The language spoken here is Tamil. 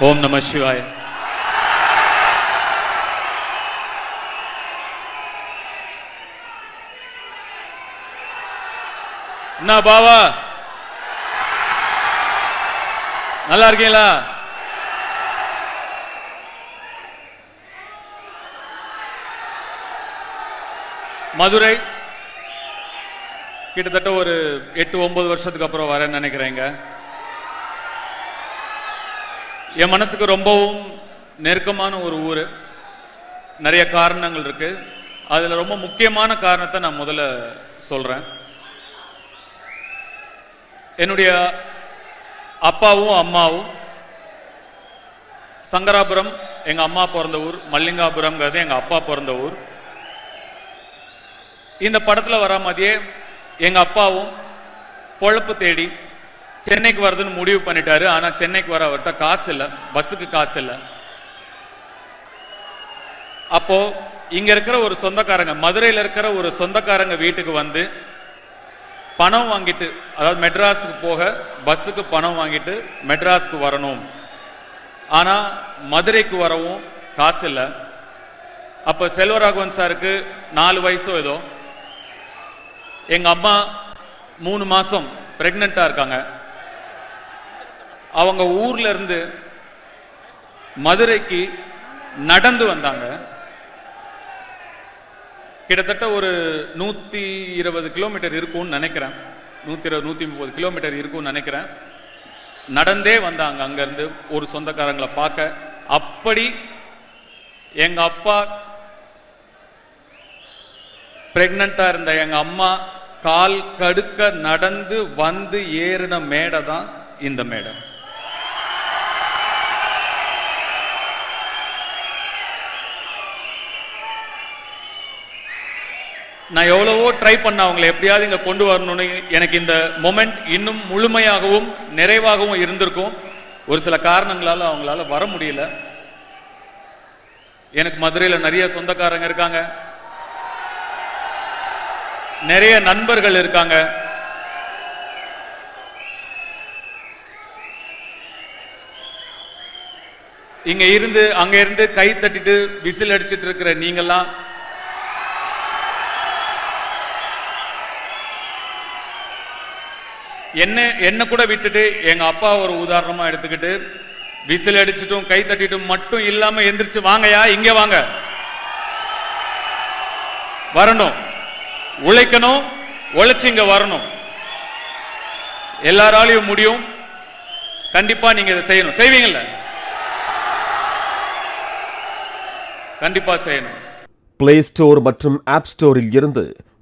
ஓம் நம சிவாய. என்ன பாவா. நல்லா இருக்கீங்களா? மதுரை. கிட்டத்தட்ட ஒரு எட்டு ஒன்பது வருஷத்துக்கு அப்புறம் வரேன்னு நினைக்கிறேங்க. என் மனசுக்கு ரொம்பவும் நெருக்கமான ஒரு ஊர். நிறைய காரணங்கள் இருக்கு. அதில் ரொம்ப முக்கியமான காரணத்தை நான் முதல்ல சொல்கிறேன் என்னுடைய அப்பாவும் அம்மாவும் சங்கராபுரம் எங்கள் அம்மா பிறந்த ஊர் மல்லிங்காபுரம்ங்கிறது எங்கள் அப்பா பிறந்த ஊர். இந்த படத்தில் வர மாதிரியே எங்கள் அப்பாவும் பொழப்பு தேடி சென்னைக்கு வரதுன்னு முடிவு பண்ணிட்டாரு. ஆனா சென்னைக்கு வர அவர்கிட்ட காசு இல்லை. பஸ்ஸுக்கு காசு இல்லை. அப்போ இங்க இருக்கிற ஒரு சொந்தக்காரங்க மதுரையில் இருக்கிற ஒரு சொந்தக்காரங்க வீட்டுக்கு வந்து பணம் வாங்கிட்டு அதாவது மெட்ராஸுக்கு போக பஸ்ஸுக்கு பணம் வாங்கிட்டு மெட்ராஸுக்கு வரணும். ஆனால் மதுரைக்கு வரவும் காசு இல்லை. அப்போ செல்வராகவன் சாருக்கு நாலு வயசோ ஏதோ. எங்கள் அம்மா மூணு மாதம் ப்ரெக்னெண்ட்டாக இருக்காங்க. அவங்க ஊர்ல இருந்து மதுரைக்கு நடந்து வந்தாங்க. கிட்டத்தட்ட ஒரு நூத்தி இருபது கிலோமீட்டர் இருக்கும்னு நினைக்கிறேன். நூத்தி இருபது நூத்தி முப்பது கிலோமீட்டர் இருக்கும்னு நினைக்கிறேன். நடந்தே வந்தாங்க அங்கிருந்து ஒரு சொந்தக்காரங்களை பார்க்க. அப்படி எங்க அப்பா பிரெக்னண்டா இருந்த எங்க அம்மா கால் கடுக்க நடந்து வந்து ஏறின மேடை தான் இந்த மேடை. நான் எவ்வளவோ ட்ரை பண்ண அவங்களை எப்படியாவது இங்கே கொண்டு வரணும்னு. எனக்கு இந்த மொமெண்ட் இன்னும் முழுமையாகவும் நிறைவாகவும் இருந்திருக்கும். ஒரு சில காரணங்களால் அவங்களால வர முடியல. எனக்கு மதுரையில் நிறைய சொந்தக்காரங்க இருக்காங்க. நிறைய நண்பர்கள் இருக்காங்க. இங்க இருந்து அங்க இருந்து கை தட்டிட்டு விசில் அடிச்சிட்டு இருக்கிற நீங்கெல்லாம் என்ன என்ன கூட விட்டுட்டு எங்க அப்பா ஒரு உதாரணமா எடுத்துக்கிட்டு விசில் அடிச்சிட்டும் கை தட்டிட்டும் மட்டும் இல்லாம எந்திரிச்சு வாங்கயா இங்க வாங்க. வரணும். உழைக்கணும் உழைச்சு இங்க வரணும். எல்லாராலையும் முடியும். கண்டிப்பா நீங்க இதை செய்யணும். செய்வீங்கல்ல? கண்டிப்பா செய்யணும். பிளே ஸ்டோர் மற்றும் ஆப் ஸ்டோரில் இருந்து